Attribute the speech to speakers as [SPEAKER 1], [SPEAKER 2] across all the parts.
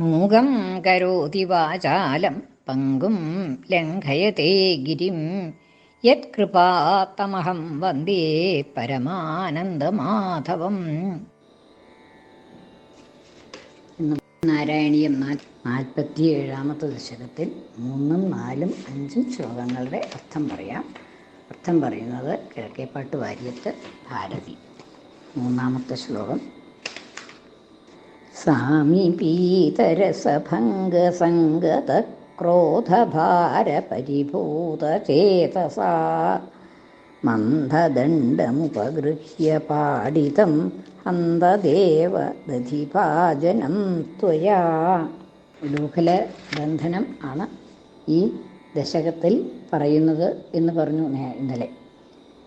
[SPEAKER 1] മൂകം കരോതി വാചാലം പങ്കും ലംഘയത്തെ ഗിരിം. യത്കൃപാത്തമഹം വന്ദേ പരമാനന്ദമാധവം. നാരായണീയം നാൽപ്പത്തി ഏഴാമത്തെ ദശകത്തിൽ മൂന്നും നാലും അഞ്ചും ശ്ലോകങ്ങളുടെ അർത്ഥം പറയാം. അർത്ഥം പറയുന്നത് കിഴക്കേപ്പാട്ട് വാര്യത്ത് ഭാരതി. മൂന്നാമത്തെ ശ്ലോകം. സാമീപീതരസഭംഗസംഗതക്രോധഭാരപരിഭൂതചേതസാ മന്ദദണ്ഡമുപഗൃഹ്യ പാടിതം അന്തദേവ ദധിഭാജനം ത്വയാ. ലൂഹല ബന്ധനം ആണ് ഈ ദശകത്തിൽ പറയുന്നത് എന്ന് പറഞ്ഞു ഇന്നലെ.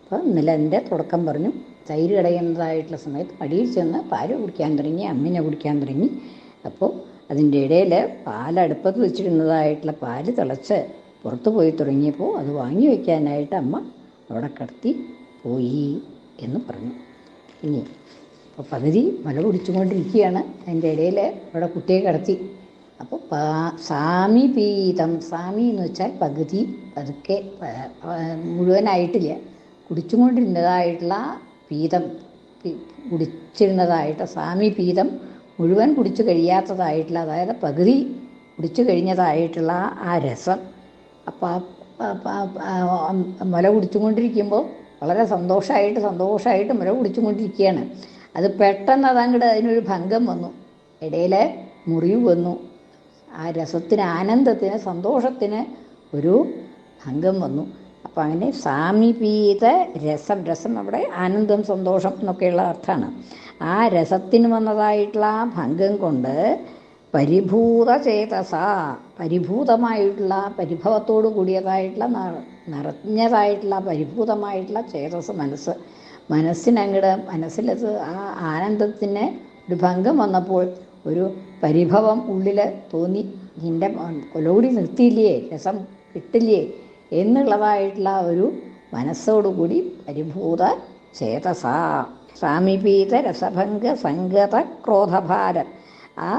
[SPEAKER 1] അപ്പോൾ ഇന്നലെ എന്റെ തുടക്കം പറഞ്ഞു. തൈര് കടയുന്നതായിട്ടുള്ള സമയത്ത് അടിയിൽ ചെന്ന് പാൽ കുടിക്കാൻ തുടങ്ങി അമ്മിനെ കുടിക്കാൻ തുടങ്ങി. അപ്പോൾ അതിന്റെ ഇടയിൽ പാലടുപ്പത്ത് വെച്ചിരുന്നതായിട്ടുള്ള പാൽ തിളച്ച് പുറത്തു പോയി തുടങ്ങിയപ്പോൾ അത് വാങ്ങി വയ്ക്കാനായിട്ട് അമ്മ അവിടെ കടത്തി പോയി എന്ന് പറഞ്ഞു. ഇനി അപ്പോൾ പകുതി മല കുടിച്ചുകൊണ്ടിരിക്കുകയാണ്. അതിന്റെ ഇടയിൽ അവിടെ കുട്ടിയെ കടത്തി. അപ്പോൾ പാ സാമിപീതം സാമി എന്ന് വെച്ചാൽ പകുതി പതുക്കെ മുഴുവനായിട്ടില്ല. കുടിച്ചുകൊണ്ടിരുന്നതായിട്ടുള്ള പീതം കുടിച്ചിരുന്നതായിട്ട് സ്വാമി പീതം മുഴുവൻ കുടിച്ചു കഴിയാത്തതായിട്ടുള്ള അതായത് പകുതി കുടിച്ചു കഴിഞ്ഞതായിട്ടുള്ള ആ രസം. അപ്പോൾ മുല കുടിച്ചുകൊണ്ടിരിക്കുമ്പോൾ വളരെ സന്തോഷമായിട്ട് സന്തോഷമായിട്ട് മുല കുടിച്ചുകൊണ്ടിരിക്കുകയാണ്. അത് പെട്ടെന്ന് അതങ്ങോട്ട് അതിനൊരു ഭംഗം വന്നു. ഇടയിൽ മുറിവ് വന്നു. ആ രസത്തിന് ആനന്ദത്തിന് സന്തോഷത്തിന് ഒരു ഭംഗം വന്നു. അപ്പം അങ്ങനെ സാമീപീത രസം രസം അവിടെ ആനന്ദം സന്തോഷം എന്നൊക്കെയുള്ള അർത്ഥമാണ്. ആ രസത്തിന് വന്നതായിട്ടുള്ള ആ ഭംഗം കൊണ്ട് പരിഭൂത ചേതസ പരിഭൂതമായിട്ടുള്ള പരിഭവത്തോട് കൂടിയതായിട്ടുള്ള നിറഞ്ഞതായിട്ടുള്ള പരിഭൂതമായിട്ടുള്ള ചേതസ് മനസ്സ്. മനസ്സിനങ്ങട് മനസ്സിലത് ആ ആനന്ദത്തിന് ഒരു ഭംഗം വന്നപ്പോൾ ഒരു പരിഭവം ഉള്ളിൽ തോന്നി. നിന്റെ കൊലോടി നിർത്തിയില്ലേ? രസം കിട്ടില്ലേ? എന്നുള്ളതായിട്ടുള്ള ഒരു മനസ്സോടുകൂടി പരിഭൂത ചേതസ. സാമീപീത രസഭംഗ സംഗത ക്രോധഭാരം. ആ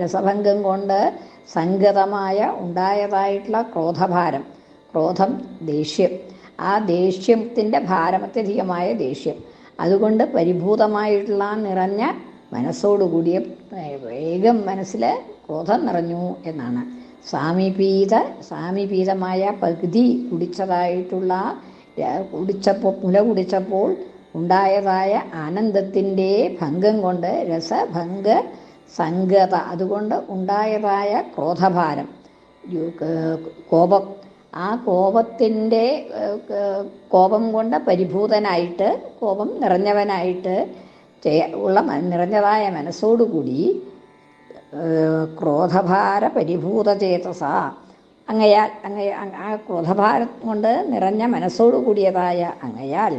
[SPEAKER 1] രസഭംഗം കൊണ്ട് സംഗതമായ ഉണ്ടായതായിട്ടുള്ള ക്രോധഭാരം ക്രോധം ദേഷ്യം. ആ ദേഷ്യത്തിന്റെ ഭാരം അത്യധികമായ ദേഷ്യം. അതുകൊണ്ട് പരിഭൂതമായിട്ടുള്ള നിറഞ്ഞ മനസ്സോടുകൂടിയ വേഗം മനസ്സിൽ ക്രോധം നിറഞ്ഞു എന്നാണ്. സാമീപീത സാമീപീതമായ പകുതി കുടിച്ചതായിട്ടുള്ള കുടിച്ചപ്പോൾ മുല കുടിച്ചപ്പോൾ ഉണ്ടായതായ ആനന്ദത്തിന്റെ ഭംഗം കൊണ്ട് രസഭംഗ സംഗത അതുകൊണ്ട് ഉണ്ടായതായ ക്രോധഭാരം. കോപം. ആ കോപത്തിന്റെ കോപം കൊണ്ട് പരിഭൂതനായിട്ട് കോപം നിറഞ്ഞവനായിട്ട് ഉള്ള നിറഞ്ഞതായ മനസ്സോടുകൂടി ക്രോധഭാര പരിഭൂത ചേതസ അങ്ങയാൽ അങ്ങയ ആ ക്രോധഭാരം കൊണ്ട് നിറഞ്ഞ മനസ്സോടു കൂടിയതായ അങ്ങയാൽ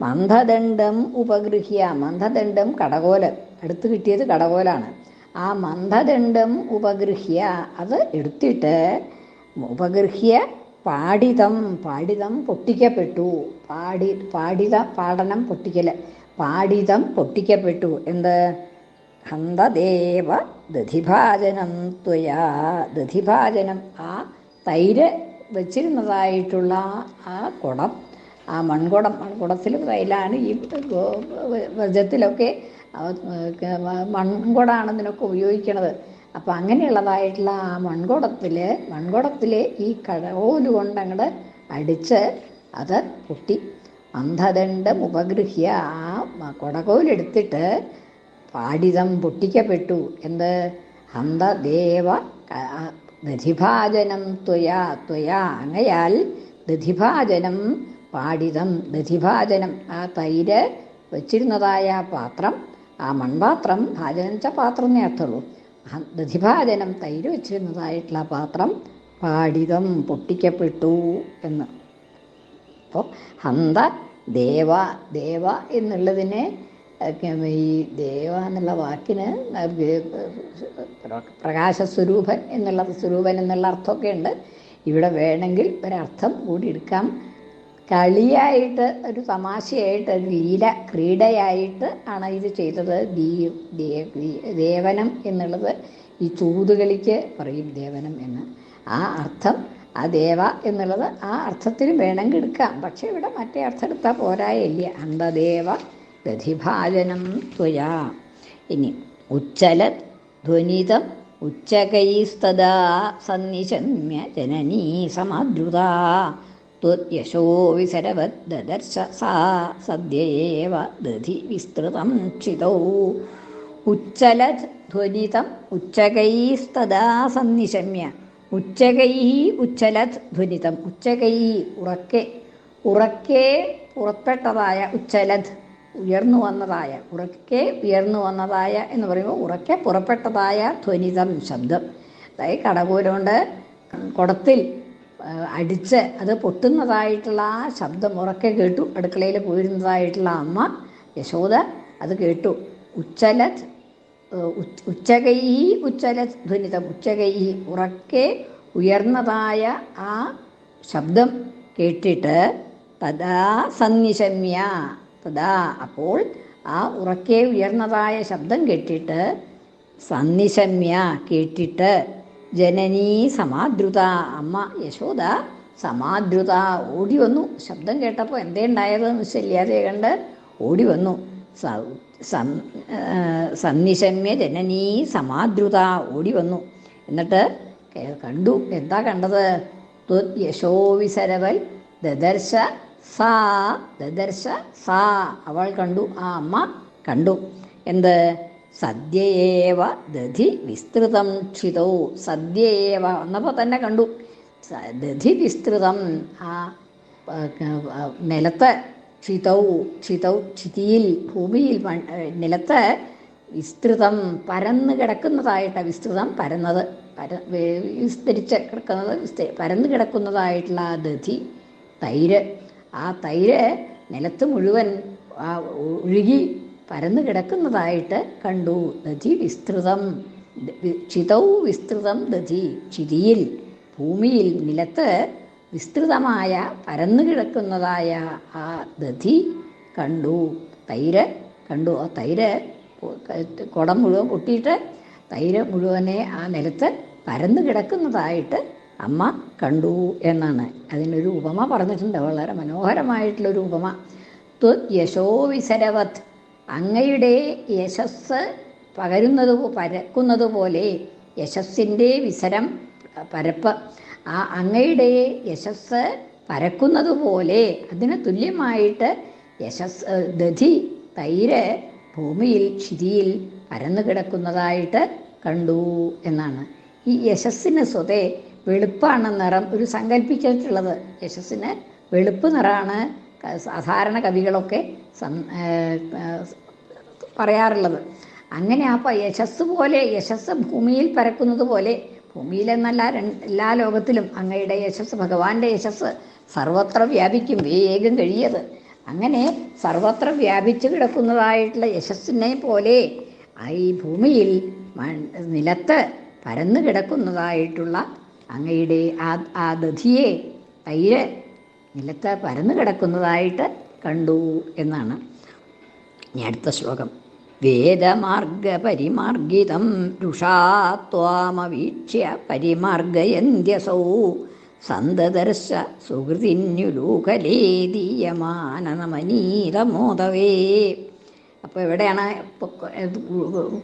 [SPEAKER 1] മന്ദദണ്ഡം ഉപഗൃഹ്യ മന്ദദണ്ഡം കടകോൽ. എടുത്തു കിട്ടിയത് കടകോലാണ്. ആ മന്ദദണ്ഡം ഉപഗൃഹ്യ അത് എടുത്തിട്ട് ഉപഗൃഹ്യ പാടിതം പാടിതം പൊട്ടിക്കപ്പെട്ടു. പാടി പാടിത പാടനം പൊട്ടിക്കൽ പാടിതം പൊട്ടിക്കപ്പെട്ടു. എന്ത്? ഹന്തദേവ ദധിഭാജനം ത്വയാ ദധിഭാജനം ആ തൈര് വെച്ചിരുന്നതായിട്ടുള്ള ആ കുടം ആ മൺകുടം മൺകുടത്തിൽ തൈലാണ് ഈ വ്രജത്തിലൊക്കെ മൺകുടമാണ് ഇതിനൊക്കെ ഉപയോഗിക്കണത്. അപ്പം അങ്ങനെയുള്ളതായിട്ടുള്ള ആ മൺകുടത്തിൽ മൺകുടത്തിലെ ഈ കടകോൽ കൊണ്ട് അങ്ങോട്ട് അടിച്ച് അത് പൊട്ടി അന്ധദണ്ഡം ഉപഗൃഹ്യ ആ കൊടകോലെടുത്തിട്ട് പാടിതം പൊട്ടിക്കപ്പെട്ടു എന്ത്? ഹന്തദേവ ദധിഭാജനം ത്വയാ ത്വയാ അങ്ങയാൽ ദധിഭാജനം പാടിതം ദധിഭാജനം. ആ തൈര് വച്ചിരുന്നതായ പാത്രം ആ മൺപാത്രം ഭാജനം വെച്ച പാത്രം നേർത്തുള്ളൂ ദധിഭാജനം തൈര് വെച്ചിരുന്നതായിട്ടുള്ള പാത്രം പാടിതം പൊട്ടിക്കപ്പെട്ടു എന്ന്. അപ്പോൾ ഹന്ത ദേവ ദേവ എന്നുള്ളതിന് ഈ ദേവ എന്നുള്ള വാക്കിന് പ്രകാശസ്വരൂപൻ എന്നുള്ള സ്വരൂപൻ എന്നുള്ള അർത്ഥമൊക്കെ ഉണ്ട്. ഇവിടെ വേണമെങ്കിൽ ഒരർത്ഥം കൂടി എടുക്കാം. കളിയായിട്ട് ഒരു തമാശയായിട്ട് ഒരു ലീല ക്രീഡയായിട്ട് ആണ് ഇത് ചെയ്തത്. ദേവനം എന്നുള്ളത് ഈ ചൂതുകളിക്ക് പറയും ദേവനം എന്ന്. ആ അർത്ഥം ആ ദേവ എന്നുള്ളത് ആ അർത്ഥത്തിന് വേണമെങ്കിൽ എടുക്കാം. പക്ഷേ ഇവിടെ മറ്റേ അർത്ഥം എടുത്താൽ പോരായില്ല. അന്തദേവ ദധിഭാജനം ത്വയാ ഇനി ഉച്ചല ധ്വനിതം ഉച്ചകൈസ്തദാ സന്നിശമ്യ ജനനീ സമാദ്രുതാ. ത്വയശോ വിസരവദ്ദർശ സാ സദ്യയേവ ദധി വിസ്തൃതം ക്ഷിതൗ. ഉച്ചല ധ്വനിതം ഉച്ചകൈസ്തദാ സന്നിശമ്യ. ഉച്ചകൈ ഉച്ചലത് ധ്വനിതം ഉച്ചകൈ ഉറക്കെ ഉറക്കെ പുറപ്പെട്ടതായ ഉച്ചലത് ഉയർന്നു വന്നതായ ഉറക്കെ ഉയർന്നു വന്നതായ എന്ന് പറയുമ്പോൾ ഉറക്കെ പുറപ്പെട്ടതായ ധ്വനിതം ശബ്ദം. അതായത് കടകൂലുകൊണ്ട് കുടത്തിൽ അടിച്ച് അത് പൊട്ടുന്നതായിട്ടുള്ള ആ ശബ്ദം ഉറക്കെ കേട്ടു. അടുക്കളയിൽ പോയിരുന്നതായിട്ടുള്ള അമ്മ യശോദ അത് കേട്ടു. ഉച്ചല ഉച്ചകൈ ഉച്ചല ധ്വനിതം ഉച്ചകൈ ഉറക്കെ ഉയർന്നതായ ആ ശബ്ദം കേട്ടിട്ട് തഥാ സന്നിശമ്യ തഥാ. അപ്പോൾ ആ ഉറക്കെ ഉയർന്നതായ ശബ്ദം കേട്ടിട്ട് സന്നിശമ്യ കേട്ടിട്ട് ജനനീ സമാദ്രുത. അമ്മ യശോദ സമാദ്രുത ഓടി വന്നു. ശബ്ദം കേട്ടപ്പോൾ എന്തേ ഉണ്ടായതെന്ന് ശല്യാതെ കണ്ട് ഓടി വന്നു. സന്നിശമ്യ ജനനീ സമാദ്രുത ഓടി വന്നു. എന്നിട്ട് കണ്ടു. എന്താ കണ്ടത്? യശോവിസരവൽ യശോ വിസരവൽ ദദർശ സാ ദദർശ സാ അവൾ കണ്ടു ആ അമ്മ കണ്ടു. എന്ത്? സദ്യയേവ ദധി വിസ്തൃതം ക്ഷിതൗ. സദ്യയേവ വന്നപ്പോൾ തന്നെ കണ്ടു. ദധി വിസ്തൃതം ആ നിലത്ത് ക്ഷിതൗ. ക്ഷിതൗ ക്ഷിതിയിൽ ഭൂമിയിൽ നിലത്ത് വിസ്തൃതം പരന്ന് കിടക്കുന്നതായിട്ട് വിസ്തൃതം പരന്നത്. പര വിസ്തരിച്ച് കിടക്കുന്നത് വിസ്തരി പരന്ന് കിടക്കുന്നതായിട്ടുള്ള ദധി തൈര്. ആ തൈര് നിലത്ത് മുഴുവൻ ഒഴുകി പരന്നു കിടക്കുന്നതായിട്ട് കണ്ടു. ദധി വിസ്തൃതം. ക്ഷിതൗ വിസ്തൃതം ദധി. ക്ഷിതിയിൽ ഭൂമിയിൽ നിലത്ത് വിസ്തൃതമായ പരന്നു കിടക്കുന്നതായ ആ ദധി കണ്ടു. തൈര് കണ്ടു. ആ തൈര് കുടം മുഴുവൻ പൊട്ടിയിട്ട് തൈര് മുഴുവനെ ആ നിലത്ത് പരന്നു കിടക്കുന്നതായിട്ട് അമ്മ കണ്ടു എന്നാണ്. അതിനൊരു ഉപമ പറഞ്ഞിട്ടുണ്ട്. വളരെ മനോഹരമായിട്ടുള്ളൊരു ഉപമ. ത്വ യശോ വിസരവത്. അങ്ങയുടെ യശസ് പകരുന്നത് പരക്കുന്നത് പോലെ യശസ്സിന്റെ വിസരം പരപ്പ്. ആ അങ്ങയുടെ യശസ് പരക്കുന്നത് പോലെ അതിന് തുല്യമായിട്ട് യശസ് ദധി തൈര് ഭൂമിയിൽ ക്ഷിതിയിൽ പരന്നു കിടക്കുന്നതായിട്ട് കണ്ടു എന്നാണ്. ഈ യശസ്സിന് സ്വതേ വെളുപ്പാണ് നിറം ഒരു സങ്കല്പിച്ചിട്ടുള്ളത്. യശസ്സിന് വെളുപ്പ് നിറമാണ് സാധാരണ കവികളൊക്കെ പറയാറുള്ളത്. അങ്ങനെ ആ യശസ് പോലെ യശസ് ഭൂമിയിൽ പരക്കുന്നത് പോലെ ഭൂമിയിലെന്നല്ല എല്ലാ ലോകത്തിലും അങ്ങയുടെ യശസ് ഭഗവാന്റെ യശസ് സർവത്ര വ്യാപിക്കും വേഗം കഴിയത്. അങ്ങനെ സർവത്ര വ്യാപിച്ചു കിടക്കുന്നതായിട്ടുള്ള യശസ്സിനെ പോലെ ഈ ഭൂമിയിൽ നിലത്ത് പരന്നു കിടക്കുന്നതായിട്ടുള്ള അങ്ങയുടെ ആ ആ ദധിയെ തൈര് നിലത്ത് പരന്നു കിടക്കുന്നതായിട്ട് കണ്ടു എന്നാണ് ഇനി അടുത്ത ശ്ലോകം. വേദമാർഗ പരിമാർഗിതം രുഷാത്വാമവീക്ഷ്യ പരിമാർഗയന്ത്യസൗ സന്തദർശ സുഹൃതിന്യുലൂകലേദീയമാനനമനീതമോദവേ അപ്പോൾ എവിടെയാണ്?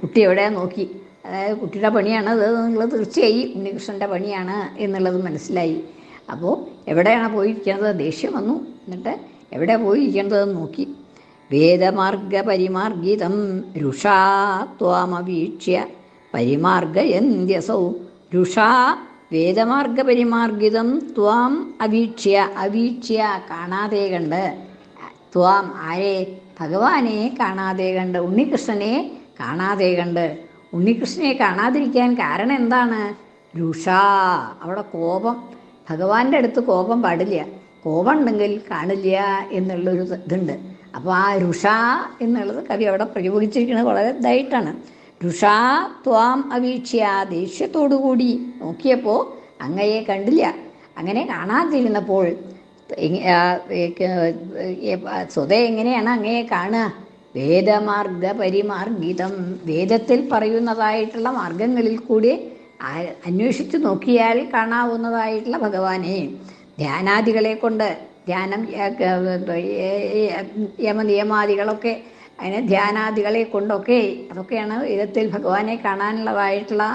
[SPEAKER 1] കുട്ടി എവിടെയാണ് നോക്കി? അതായത് കുട്ടിയുടെ പണിയാണ് അത് നിങ്ങൾ തീർച്ചയായി ഉണ്ണികൃഷ്ണന്റെ പണിയാണ് എന്നുള്ളത് മനസ്സിലായി. അപ്പോൾ എവിടെയാണ് പോയിരിക്കുന്നത്? ദേഷ്യം വന്നു. എന്നിട്ട് എവിടെ പോയിരിക്കേണ്ടതെന്ന് നോക്കി. വേദമാർഗ പരിമാർഗിതം രുഷാ ത്വാമവീക്ഷ്യ പരിമാർഗയന്ത്യസൗ രുഷാ വേദമാർഗ പരിമാർഗിതം ത്വാം അവീക്ഷ്യ. അവീക്ഷ്യ കാണാതെ കണ്ട്. ത്വാം ആരെ? ഭഗവാനെ കാണാതെ കണ്ട്. ഉണ്ണികൃഷ്ണനെ കാണാതെ കണ്ട്. ഉണ്ണികൃഷ്ണനെ കാണാതിരിക്കാൻ കാരണം എന്താണ്? രുഷാ അവിടെ കോപം. ഭഗവാന്റെ അടുത്ത് കോപം പാടില്ല. കോപം ഉണ്ടെങ്കിൽ കാണില്ല എന്നുള്ളൊരു ഇതുണ്ട്. അപ്പോൾ ആ രുഷ എന്നുള്ളത് കവി അവിടെ പ്രയോഗിച്ചിരിക്കുന്നത് വളരെ ഇതായിട്ടാണ്. രുഷാ ത്വാം അവീക്ഷ്യ ദേഷ്യത്തോടുകൂടി നോക്കിയപ്പോൾ അങ്ങയെ കണ്ടില്ല. അങ്ങനെ കാണാതിരുന്നപ്പോൾ സ്വതേ എങ്ങനെയാണ് അങ്ങയെ കാണുക? വേദമാർഗ പരിമാർഗിതം വേദത്തിൽ പറയുന്നതായിട്ടുള്ള മാർഗങ്ങളിൽ കൂടി അന്വേഷിച്ചു നോക്കിയാൽ കാണാവുന്നതായിട്ടുള്ള ഭഗവാനെ. ധ്യാനാദികളെ കൊണ്ട് ധ്യാനം യമനിയമാദികളൊക്കെ അതിനെ ധ്യാനാദികളെ കൊണ്ടൊക്കെ അതൊക്കെയാണ് വേദത്തിൽ ഭഗവാനെ കാണാനുള്ളതായിട്ടുള്ള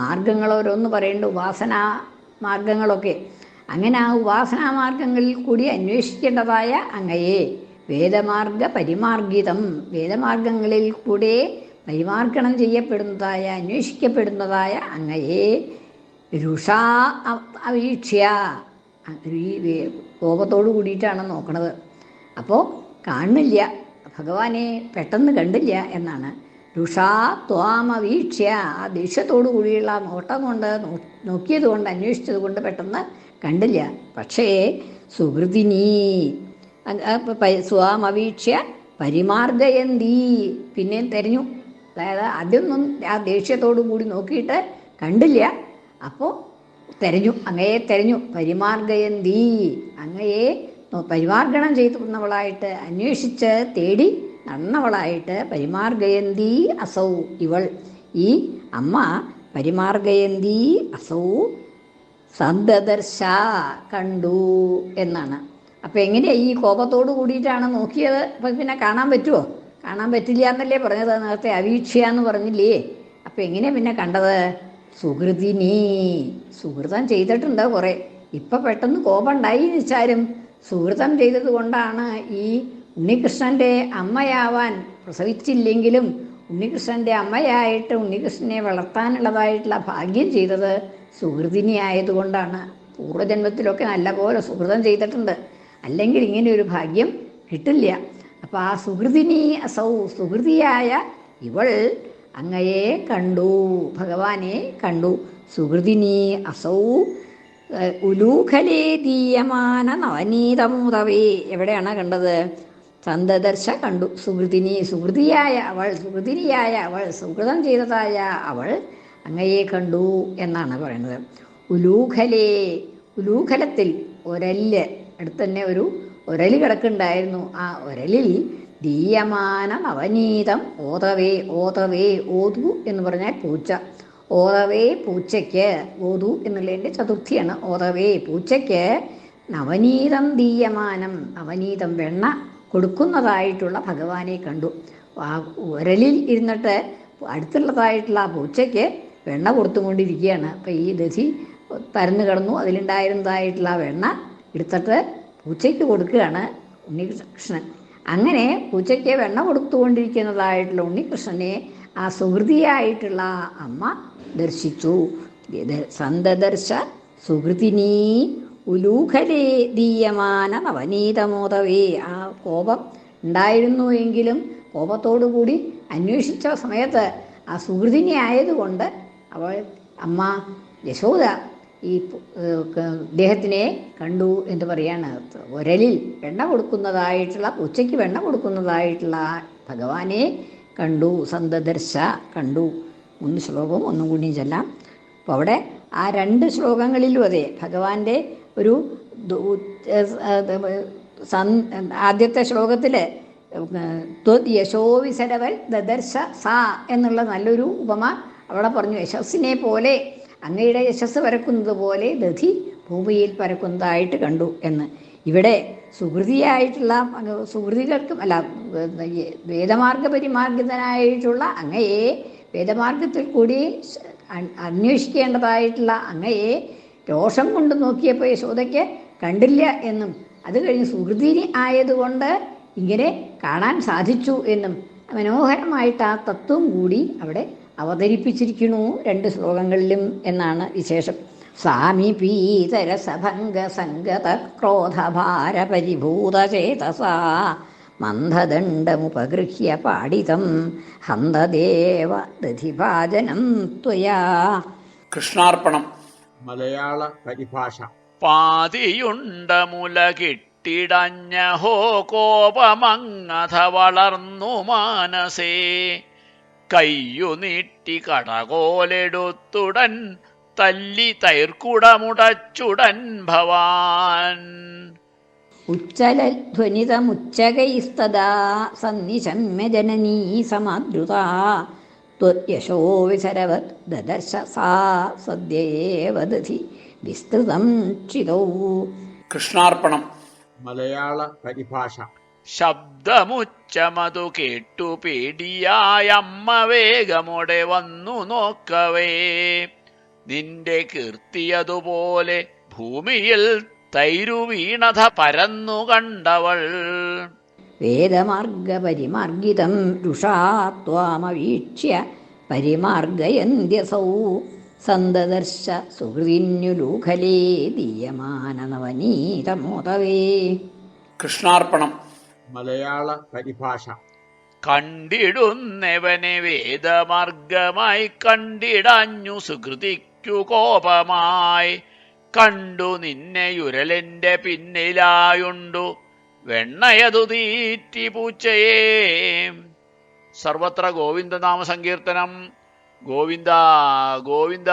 [SPEAKER 1] മാർഗങ്ങൾ ഓരോന്ന് പറയേണ്ട ഉപാസനാ മാർഗങ്ങളൊക്കെ. അങ്ങനെ ആ ഉപാസനാ മാർഗങ്ങളിൽ കൂടി അന്വേഷിക്കേണ്ടതായ അങ്ങയെ. വേദമാർഗ പരിമാർഗിതം വേദമാർഗങ്ങളിൽ കൂടെ പരിമാർഗണം ചെയ്യപ്പെടുന്നതായ അന്വേഷിക്കപ്പെടുന്നതായ അങ്ങയെ രുഷാ അവീക്ഷ്യ കോപത്തോട് കൂടിയിട്ടാണ് നോക്കണത്. അപ്പോൾ കാണുന്നില്ല. ഭഗവാനെ പെട്ടെന്ന് കണ്ടില്ല എന്നാണ്. രുഷാ ത്വാമവീക്ഷ്യ ആ ദേഷ്യത്തോടു കൂടിയുള്ള നോട്ടം കൊണ്ട് നോക്കിയത് കൊണ്ട് അന്വേഷിച്ചത് കൊണ്ട് പെട്ടെന്ന് കണ്ടില്ല. പക്ഷേ സുഹൃതിനീ സ്വാമവീക്ഷ്യ പരിമാർഗയന്തി. പിന്നെയും തെരഞ്ഞു. അതായത് ആദ്യമൊന്നും ആ ദേഷ്യത്തോടു കൂടി നോക്കിയിട്ട് കണ്ടില്ല. അപ്പോൾ തെരഞ്ഞു. അങ്ങയെ തെരഞ്ഞു. പരിമാർഗയന്തി. അങ്ങയെ പരിമാർഗണം ചെയ്തുന്നവളായിട്ട് അന്വേഷിച്ച് തേടി നടന്നവളായിട്ട് പരിമാർഗയന്തി അസൗ ഇവൾ. ഈ അമ്മ പരിമാർഗയന്തി അസൗ സന്തദർശ കണ്ടു എന്നാണ്. അപ്പം എങ്ങനെയാ ഈ കോപത്തോട് കൂടിയിട്ടാണ് നോക്കിയത്? അപ്പം പിന്നെ കാണാൻ പറ്റുമോ കാണാൻ പറ്റില്ല എന്നല്ലേ പറഞ്ഞത്. നേരത്തെ അവീക്ഷ്യ എന്ന് പറഞ്ഞില്ലേ? അപ്പം എങ്ങനെയാ പിന്നെ കണ്ടത്? സുഹൃതിനി സുഹൃതം ചെയ്തിട്ടുണ്ട് കുറേ. ഇപ്പം പെട്ടെന്ന് കോപം ഉണ്ടായി എന്ന് വെച്ചാലും സുഹൃതം ചെയ്തത് കൊണ്ടാണ് ഈ ഉണ്ണികൃഷ്ണന്റെ അമ്മയാവാൻ പ്രസവിച്ചില്ലെങ്കിലും ഉണ്ണികൃഷ്ണന്റെ അമ്മയായിട്ട് ഉണ്ണികൃഷ്ണനെ വളർത്താനുള്ളതായിട്ടുള്ള ഭാഗ്യം ചെയ്തത് സുഹൃതിനി ആയതുകൊണ്ടാണ് പൂർവജന്മത്തിലൊക്കെ നല്ലപോലെ സുഹൃതം ചെയ്തിട്ടുണ്ട്. അല്ലെങ്കിൽ ഇങ്ങനെ ഒരു ഭാഗ്യം കിട്ടില്ല. അപ്പം ആ സുഹൃതിനി സൗ സുഹൃതിയായ ഇവൾ അങ്ങയെ കണ്ടു ഭഗവാനെ കണ്ടു. സുഹൃതിനി അസൗ ഉലൂഖലേ ദീയമാന നവനീതമുതവേ. എവിടെയാണ് കണ്ടത്? സന്തദർശ കണ്ടു. സുഹൃതിനി സുഹൃതിയായ അവൾ സുഹൃതിനിയായ അവൾ സുഹൃതം ചെയ്തതായ അവൾ അങ്ങയെ കണ്ടു എന്നാണ് പറയുന്നത്. ഉലൂഖലേ ഉലൂഖലത്തിൽ ഒരൽ അടുത്ത് തന്നെ ഒരു ഒരലി കിടക്കുണ്ടായിരുന്നു ആ ഒരലിൽ ദീയമാന അവനീതം ഓതവേ ഓതവേ ഓതു എന്ന് പറഞ്ഞാൽ പൂച്ച. ഓതവേ പൂച്ചയ്ക്ക് ഓതു എന്നുള്ളതിന്റെ ചതുർത്ഥിയാണ്. ഓതവേ പൂച്ചയ്ക്ക് നവനീതം ദീയമാനം നവനീതം വെണ്ണ കൊടുക്കുന്നതായിട്ടുള്ള ഭഗവാനെ കണ്ടു. ആ ഉരലിൽ ഇരുന്നിട്ട് അടുത്തുള്ളതായിട്ടുള്ള ആ പൂച്ചയ്ക്ക് വെണ്ണ കൊടുത്തുകൊണ്ടിരിക്കുകയാണ്. അപ്പം ഈ ദധി പരന്നു കിടന്നു. അതിലുണ്ടായിരുന്നതായിട്ടുള്ള ആ വെണ്ണ എടുത്തിട്ട് പൂച്ചയ്ക്ക് കൊടുക്കുകയാണ് ഉണ്ണികൃഷ്ണൻ. അങ്ങനെ പൂച്ചയ്ക്ക് വെണ്ണ കൊടുത്തുകൊണ്ടിരിക്കുന്നതായിട്ടുള്ള ഉണ്ണികൃഷ്ണനെ ആ സുഹൃതിയായിട്ടുള്ള അമ്മ ദർശിച്ചു. സന്തദർശ സുഹൃതിനീ ഉലൂഖലേ ദീയമാന നവനീതമോദവേ ആ കോപം ഉണ്ടായിരുന്നു എങ്കിലും കോപത്തോടുകൂടി അന്വേഷിച്ച സമയത്ത് ആ സുഹൃതിനി ആയതുകൊണ്ട് അവൾ അമ്മ യശോദ ഈ ദേഹത്തിനെ കണ്ടു എന്ന് പറയാണ് ഒരലിൽ വെണ്ണ കൊടുക്കുന്നതായിട്ടുള്ള ഉച്ചയ്ക്ക് വെണ്ണ കൊടുക്കുന്നതായിട്ടുള്ള ഭഗവാനെ കണ്ടു സന്തദർശ കണ്ടു. മൂന്ന് ശ്ലോകവും ഒന്നും കൂടി ചെല്ലാം. അപ്പോൾ അവിടെ ആ രണ്ട് ശ്ലോകങ്ങളിലും അതെ ഭഗവാന്റെ ഒരു ആദ്യത്തെ ശ്ലോകത്തിൽ യശോവിസരവൽ ദദർശ സ എന്നുള്ള നല്ലൊരു ഉപമ അവിടെ പറഞ്ഞു. യശസ്സിനെ പോലെ അങ്ങയുടെ യശസ് പരക്കുന്നത് പോലെ ദധി ഭൂമിയിൽ പരക്കുന്നതായിട്ട് കണ്ടു എന്ന്. ഇവിടെ സുഹൃതിയായിട്ടുള്ള സുഹൃതികൾക്കും അല്ല വേദമാർഗ പരിമാർഗിതനായിട്ടുള്ള അങ്ങയെ വേദമാർഗത്തിൽ കൂടി അന്വേഷിക്കേണ്ടതായിട്ടുള്ള അങ്ങയെ രോഷം കൊണ്ട് നോക്കിയപ്പോൾ യശോദയ്ക്ക് കണ്ടില്ല എന്നും അത് കഴിഞ്ഞ് സുഹൃതിനി ആയതുകൊണ്ട് ഇങ്ങനെ കാണാൻ സാധിച്ചു എന്നും മനോഹരമായിട്ട് ആ തത്വം കൂടി അവിടെ അവതരിപ്പിച്ചിരിക്കുന്നു രണ്ട് ശ്ലോകങ്ങളിലും എന്നാണ് വിശേഷം. സാമീപീതര സഭംഗ സംഗത ക്രോധഭാര പരിഭൂത ചേതസാ മന്ദദണ്ഡമുപഗൃഹ്യ പാടിതം ഹന്തദേവ ദധിഭാജനം ത്വയാ.
[SPEAKER 2] കൃഷ്ണാർപ്പണം.
[SPEAKER 3] മലയാള പരിഭാഷ.
[SPEAKER 4] പാതിയുണ്ട മുല കിട്ടിടഞ്ഞഹോ കോപമങ്ങഥ വളർന്നു മാനസേ. കയ്യു നീട്ടി കടകോലെടുത്തുടൻ തല്ലി തൈർക്കുടമുടച്ചുടൻ ഭവാൻ.
[SPEAKER 1] ഉച്ചലധ്വനിതമുച്ചകൈസ്തദാ സന്നിശമ്യ ജനനീ സമാദ്രുതാ ത്വയശോ വിസരവത് ദദർശ സാ സദ്യേവ ദധി വിസ്തൃതം ക്ഷിതൗ
[SPEAKER 2] കൃഷ്ണാർപ്പണം.
[SPEAKER 3] മലയാള പരിഭാഷ.
[SPEAKER 4] ശബ്ദമുച്ചമതു കേട്ടു പേടിയായ അമ്മ വേഗമോടെ വന്നു നോക്കവേ. നിന്റെ കീർത്തിയതുപോലെ ഭൂമിയിൽ തൈരു വീണത പരന്നു കണ്ടവൾ.
[SPEAKER 1] വേദമാർഗ പരിമാർഗിതം രുഷാത്വാമവീക്ഷ്യ പരിമാർഗയന്ത്യസൗ സന്തദർശ സുഹൃതിന്യുലൂഖലേ ദീയമാനനവനീതമോതവേ
[SPEAKER 2] കൃഷ്ണാർപ്പണം.
[SPEAKER 3] മലയാള പരിഭാഷ.
[SPEAKER 4] കണ്ടിടുന്നവനെ വേദമാർഗമായി കണ്ടിടഞ്ഞു സുഹൃതിക്കു കോപമായി. കണ്ടു നിന്നെയുരലെന്റെ പിന്നിലായുണ്ടു. വെണ്ണയതു തീറ്റി പൂച്ചയേ. സർവത്ര ഗോവിന്ദനാമ സങ്കീർത്തനം ഗോവിന്ദ ഗോവിന്ദ.